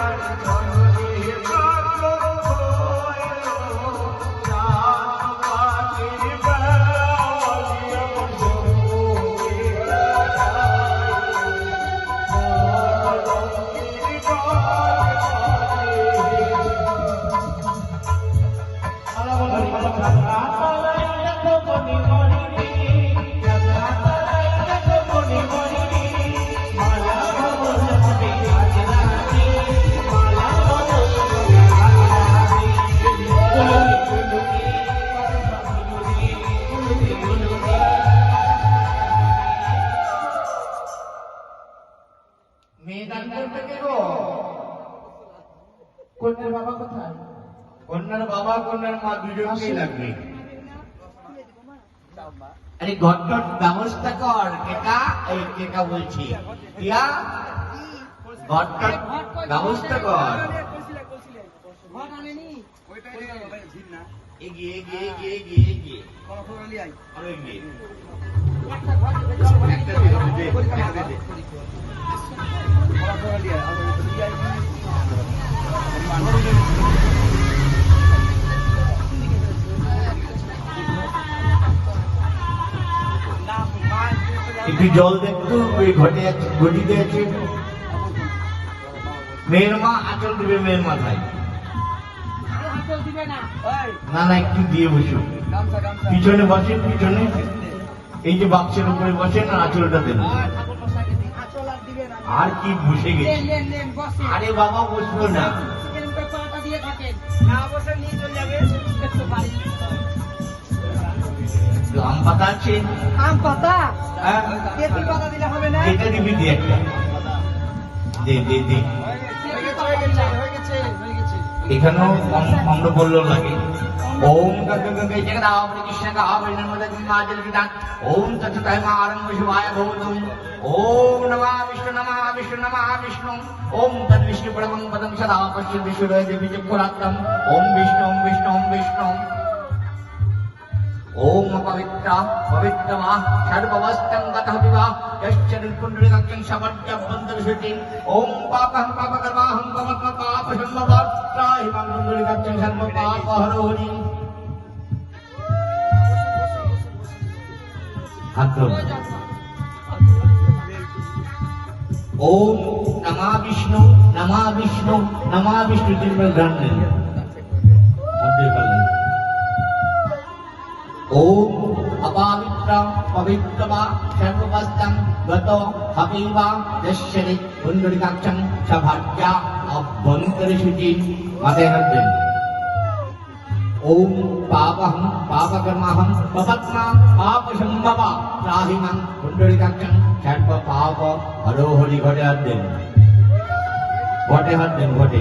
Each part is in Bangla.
Tanrı'yı tanrı মেয়ে গান করতে কে গো? কন্যার বাবা কোথায়? কন্যার বাবা কন্যার মা দুজনকেই লাগবে। আরে ঘটট ব্যবস্থা কর কেকা। এই কেকা বলছি। টিয়া ঘটট ব্যবস্থা কর। এগিয়ে এগিয়ে এগিয়ে এগিয়ে এগিয়ে। একটা একটা জল দেখতো ওই ঘটে আছে মেয়ের মা আচল দেবে মেয়ের মাথায়। না না, একটু দিয়ে বসো। পিছনে বসেন, পিছনে। এই যে বাক্সের উপরে বসেন আর আচলটা দেন। আর কি বসে গেছে? আরে বাবা বসবো না। আম পাতা আছে? আম পাতা? হ্যাঁ? পাতা দিলে হবে না? এটা দিবি দিয়ে একটা। দে দে দে। এখানেও অম- অম্রপল্ল লাগে। ओम कृष्ण का ओम तत्कर्मारंभ शिवाय भवतुम ओम नमः विष्णु नमः विष्णु नमः विष्णु ओम तद्विष्णु परमं पदं सदा पश्य विष्णु देवी चक्रात्म ओम विष्णु ओम विष्णु ओम विष्णु ओम पवित्रा पवित्र वा सर्ववस्तं ततः विवा यश्च निर्पुण्डरिकं शमर्त्य बन्धुषुतिं ॐ पापहं पापकर्माहं पवत्म पापशम्भवात्राहि मङ्गलरिकं আক্রমণ। ওম নমা বিষ্ণু নমা বিষ্ণু নমা বিষ্ণু তিনবার গান ওম অপাবিত্রম পবিত্রবা সর্ববস্তম গত হবিবা দশ্যরি পুণ্ডরিকাক্ষং সভাট্যা অভ্যন্তরে শুচি মাথায় পপত্মা পাপ সম্ভবা ত্রাহিমাং পুণ্ডরিকাক্ষম সর্ব পাপ হরো হরি ঘটে হাত দেন ঘটে হাত দেন ঘটে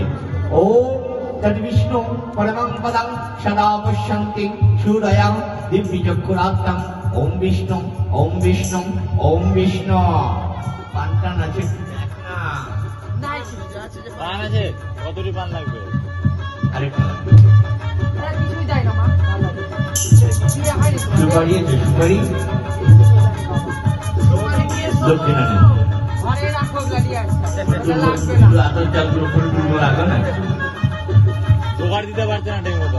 ওম তদ্বিষ্ণু পরমং পদং সদা পশ্যন্তি সুরয়া দিব্যচক্ষুরাত্তম ওম বিষ্ণু ওম বিষ্ণু ওম বিষ্ণু পানটা নাচে না পান আছে কতটি পান লাগবে আরেকটা এরা চালগুলো করে টুকরো রাখো না জোগাড় দিতে পারছে না ঠিক মতো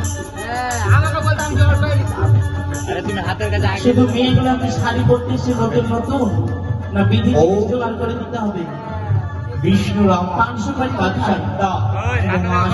আমাকে বলতে আমি জোগাড় করে দিতাম। আরে তুমি হাতের কাছে শুধু মেয়েগুলোকে শাড়ি পরতেছে নতুন নতুন না বিধি ও। জোগাড় করে দিতে হবে? বিষ্ণু রাম পাঁচশো পাঁচ